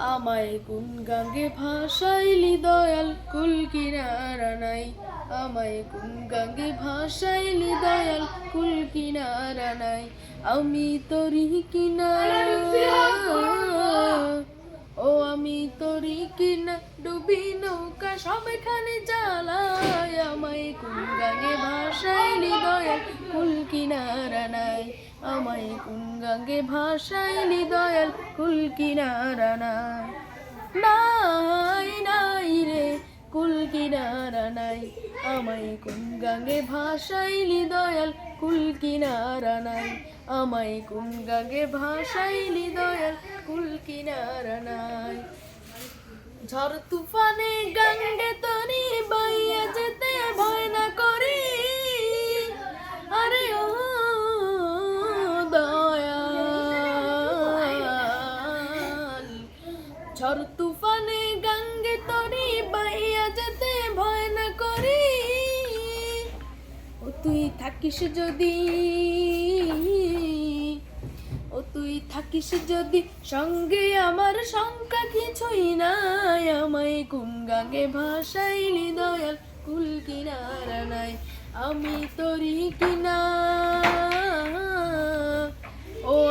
আমায় কোন গাঙ্গে ভাসাইলি দয়াল কুল কিনারা নাই? আমায় কোন গাঙ্গে ভাসাইলি দয়াল কুল কিনারা নাই? আমি তরি কিনারা। ও আমি তরি কিনা, ডুবি নৌকা সবখানে জ্বালায় আমায় কোন গাঙ্গে ভাসাইলি দয়াল কুল কিনারা নাই? আমায় কোন গাঙ্গে ভাসাইলি দয়াল কুল কিনারা নাই। নাই রে, কুল কিনারা আমায় কোন গাঙ্গে ভাসাইলি দয়াল কুল কিনারা আমায় কোন গাঙ্গে ভাসাইলি দয়াল কুল কিনারা নাই। ঝড় তুফানে গাঙ্গে তরি বাইয়া ঝড় তুফানে গাঙ্গে তরি বাইয়া যেতে ভয় না করি। ও তুই থাকিস যদি, ও তুই থাকিস যদি, সঙ্গে আমার শঙ্কা কিছুই নাই। আমায় কোন গাঙ্গে ভাসাইলি দয়াল কুল কিনারা নাই। আমি তরি কিনা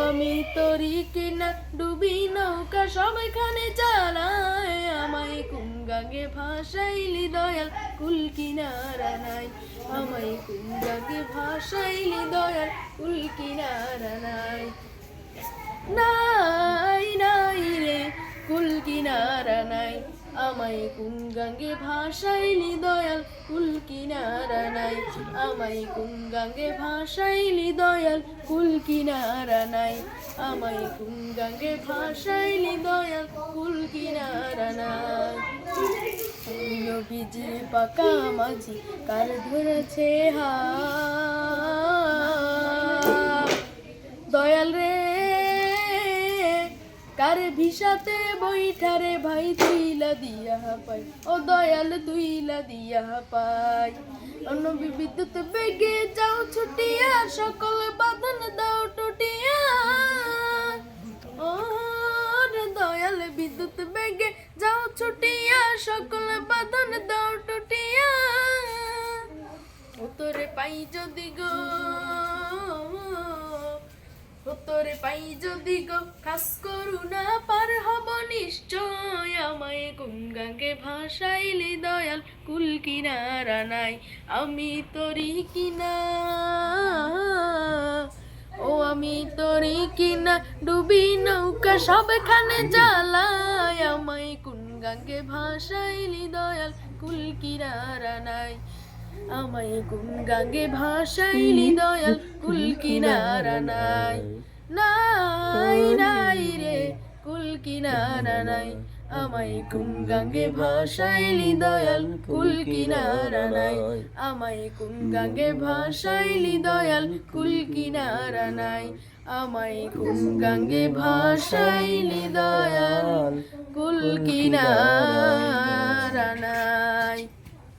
আমি তরি কিনা ডুবি নৌকা সবখানে চালায়। আমায় কোন গাঙ্গে ভাসাইলি দয়াল, কুল কিনারা নাই। আমায় কোন গাঙ্গে ভাসাইলি দয়াল, কুল কিনারা নাই। নাই আমায় কোন গাঙ্গে ভাসাইলি দয়াল, কুল কিনারা নাই। আমায় কোন গাঙ্গে ভাসাইলি দয়াল, কুল কিনারা নাই। আমায় কোন গাঙ্গে ভাসাইলি দয়াল, কুল কিনারা পাকা মাঝি, কার ধরেছে হা কার ভিসাতে বইঠারে ভাই তুইলা দিয়া পাই। ও দয়াল দুইলা দিয়া পাই। অন্য বিদ্যুৎ বেগে যাও ছুটিয়া, সকল বাঁধন দাও টুটিয়া। দয়াল বিদ্যুৎ বেগে যাও ছুটিয়া, সকল বাঁধন দাও টুটিয়া। ও তোরে পাই যদি গো পাই যদি গো খাস করুণা পার হব নিশ্চয়। আমায় গঙ্গাকে ভাসাইলে দয়াল, কুল কিনারা নাই, আমি তোরি কিনা। ও, আমি তোরি কিনা, ডুবি নৌকা সবখানে জ্বালায়। আমায় কোন গাঙ্গে ভাসাইলি দয়াল, কুল কিনারা নাই। আমায় কোন গাঙ্গে ভাসাইলি দয়াল, কুল কিনারা নাই। নাই নাই রে কুল কিনারা নাই। আমায় কোন গাঙ্গে ভাসাইলি দয়াল কুল কিনারা নাই। আমায় কোন গাঙ্গে ভাসাইলি দয়াল কুল কিনারা নাই। আমায় কোন গাঙ্গে ভাসাইলি দয়াল কুল কিনারা নাই।